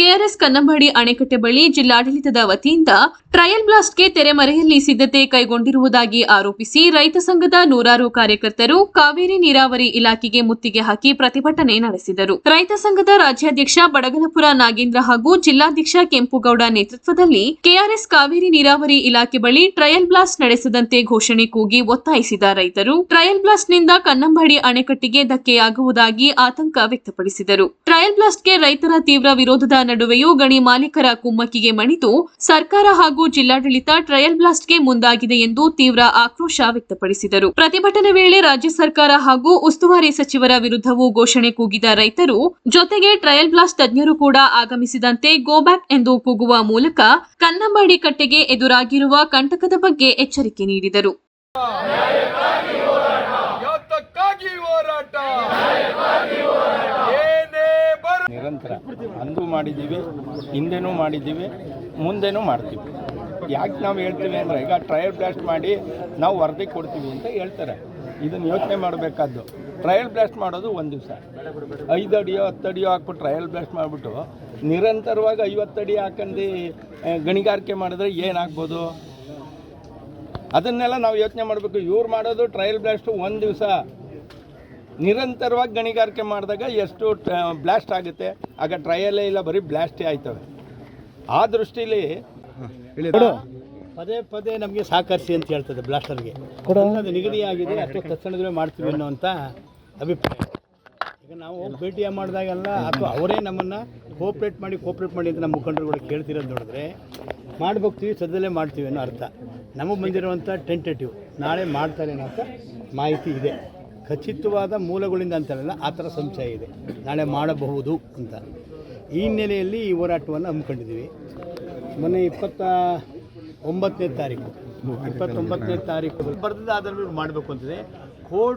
KRS Kannambadi ಅಣೆಕಟ್ಟೆ ಬಳಿ ಜಿಲ್ಲಾಡಳಿತದ ವತಿಯಿಂದ ಟ್ರಯಲ್ ಬ್ಲಾಸ್ಟ್ಗೆ ತೆರೆಮರೆಯಲ್ಲಿ ಸಿದ್ಧತೆ ಕೈಗೊಂಡಿರುವುದಾಗಿ ಆರೋಪಿಸಿ ರೈತ ಸಂಘದ ನೂರಾರು ಕಾರ್ಯಕರ್ತರು ಕಾವೇರಿ ನೀರಾವರಿ ಇಲಾಖೆಗೆ ಮುತ್ತಿಗೆ ಹಾಕಿ ಪ್ರತಿಭಟನೆ ನಡೆಸಿದರು. ರೈತ ಸಂಘದ ರಾಜ್ಯಾಧ್ಯಕ್ಷ ಬಡಗಲಪುರ ನಾಗೇಂದ್ರ ಹಾಗೂ ಜಿಲ್ಲಾಧ್ಯಕ್ಷ ಕೆಂಪುಗೌಡ ನೇತೃತ್ವದಲ್ಲಿ ಕೆಆರ್ಎಸ್ ಕಾವೇರಿ ನೀರಾವರಿ ಇಲಾಖೆ ಬಳಿ ಟ್ರಯಲ್ ಬ್ಲಾಸ್ಟ್ ನಡೆಸದಂತೆ ಘೋಷಣೆ ಕೂಗಿ ಒತ್ತಾಯಿಸಿದ ರೈತರು, ಟ್ರಯಲ್ ಬ್ಲಾಸ್ಟ್ನಿಂದ ಕನ್ನಂಬಾಡಿ ಅಣೆಕಟ್ಟಿಗೆ ಧಕ್ಕೆಯಾಗುವುದಾಗಿ ಆತಂಕ ವ್ಯಕ್ತಪಡಿಸಿದರು. ಟ್ರಯಲ್ ಬ್ಲಾಸ್ಟ್ಗೆ ರೈತರ ತೀವ್ರ ವಿರೋಧದ ನಡುವೆಯೂ ಗಣಿ ಮಾಲೀಕರ ಕುಮ್ಮಕ್ಕಿಗೆ ಮಣಿದು ಸರ್ಕಾರ ಹಾಗೂ ಜಿಲ್ಲಾಡಳಿತ ಟ್ರಯಲ್ ಬ್ಲಾಸ್ಟ್ಗೆ ಮುಂದಾಗಿದೆ ಎಂದು ತೀವ್ರ ಆಕ್ರೋಶ ವ್ಯಕ್ತಪಡಿಸಿದರು. ಪ್ರತಿಭಟನೆ ವೇಳೆ ರಾಜ್ಯ ಸರ್ಕಾರ ಹಾಗೂ ಉಸ್ತುವಾರಿ ಸಚಿವರ ವಿರುದ್ಧವೂ ಘೋಷಣೆ ಕೂಗಿದ ರೈತರು, ಜೊತೆಗೆ ಟ್ರಯಲ್ ಬ್ಲಾಸ್ಟ್ ತಜ್ಞರು ಕೂಡ ಆಗಮಿಸಿದಂತೆ ಗೋ ಬ್ಯಾಕ್ ಎಂದು ಕೂಗುವ ಮೂಲಕ ಕನ್ನಂಬಾಡಿ ಕಟ್ಟೆಗೆ ಎದುರಾಗಿರುವ ಕಂಟಕದ ಬಗ್ಗೆ ಎಚ್ಚರಿಕೆ ನೀಡಿದರು. ನಿರಂತರ ಅಂದು ಮಾಡಿದ್ದೀವಿ ಹಿಂದೆನೂ ಮಾಡಿದ್ದೀವಿ ಮುಂದೆನೂ ಮಾಡ್ತೀವಿ. ಯಾಕೆ ನಾವು ಹೇಳ್ತೀವಿ ಅಂದರೆ ಈಗ ಟ್ರಯಲ್ ಬ್ಲಾಸ್ಟ್ ಮಾಡಿ ನಾವು ವರದಿ ಕೊಡ್ತೀವಿ ಅಂತ ಹೇಳ್ತಾರೆ. ಇದನ್ನು ಯೋಚನೆ ಮಾಡಬೇಕಾದ್ದು ಟ್ರಯಲ್ ಬ್ಲಾಸ್ಟ್ ಮಾಡೋದು ಒಂದು ದಿವಸ. ಐದು ಅಡಿಯೋ ಹತ್ತು ಅಡಿಯೋ ಹಾಕ್ಬಿಟ್ಟು ಟ್ರಯಲ್ ಬ್ಲಾಸ್ಟ್ ಮಾಡಿಬಿಟ್ಟು ನಿರಂತರವಾಗಿ ಐವತ್ತು ಅಡಿ ಹಾಕಂಡು ಆ, ಗಣಿಗಾರಿಕೆ ಮಾಡಿದ್ರೆ ಏನಾಗ್ಬೋದು ಅದನ್ನೆಲ್ಲ ನಾವು ಯೋಚನೆ ಮಾಡಬೇಕು. ಇವ್ರು ಮಾಡೋದು ಟ್ರಯಲ್ ಬ್ಲಾಸ್ಟು ಒಂದು ದಿವಸ. ನಿರಂತರವಾಗಿ ಗಣಿಗಾರಿಕೆ ಮಾಡಿದಾಗ ಎಷ್ಟು ಬ್ಲಾಸ್ಟ್ ಆಗುತ್ತೆ? ಆಗ ಟ್ರಯಲೇ ಇಲ್ಲ ಬರೀ ಬ್ಲಾಸ್ಟೇ ಆಯ್ತವೆ. ಆ ದೃಷ್ಟಿಲಿ ಪದೇ ಪದೇ ನಮಗೆ ಸಹಕರಿಸಿ ಅಂತ ಹೇಳ್ತದೆ ಬ್ಲಾಸ್ಟರ್ಗೆ. ಅದು ನಿಗದಿಯಾಗಿದೆ ಅಥವಾ ತಕ್ಷಣದಲ್ಲೇ ಮಾಡ್ತೀವಿ ಅಂತ ಅಭಿಪ್ರಾಯ. ಈಗ ನಾವು ಭೇಟಿ ಮಾಡಿದಾಗೆಲ್ಲ ಅಥವಾ ಅವರೇ ನಮ್ಮನ್ನು ಕೋಪ್ರೇಟ್ ಮಾಡಿ ಕೋಪ್ರೇಟ್ ಮಾಡಿ ಅಂತ ನಮ್ಮ ಮುಖಂಡರುಗಳು ಕೇಳ್ತಿರೋದು ನೋಡಿದ್ರೆ ಮಾಡ್ಬೋಗ್ತೀವಿ ಸದ್ಯದಲ್ಲೇ ಮಾಡ್ತೀವಿ ಅನ್ನೋ ಅರ್ಥ. ನಮಗೆ ಬಂದಿರುವಂಥ ಟೆಂಟೇಟಿವ್ ನಾಳೆ ಮಾಡ್ತಾರೆ ಅನ್ನೋ ಅಂತ ಮಾಹಿತಿ ಇದೆ. ಖಚಿತವಾದ ಮೂಲಗಳಿಂದ ಅಂತಲ್ಲ, ಆ ಥರ ಸಂಶಯ ಇದೆ. ನಾಳೆ ಮಾಡಬಹುದು ಅಂತ. ಈ ಹಿನ್ನೆಲೆಯಲ್ಲಿ ಈ ಹೋರಾಟವನ್ನು ಹಮ್ಮಿಕೊಂಡಿದ್ದೀವಿ. ಮೊನ್ನೆ ಇಪ್ಪತ್ತ ಒಂಬತ್ತನೇ ತಾರೀಕು. ಇಪ್ಪತ್ತೊಂಬತ್ತನೇ ತಾರೀಕು. ಬರ್ತದೆ ಆದರೂ ಮಾಡಬೇಕು ಅಂತಿದೆ. ಕೋರ್ಟ್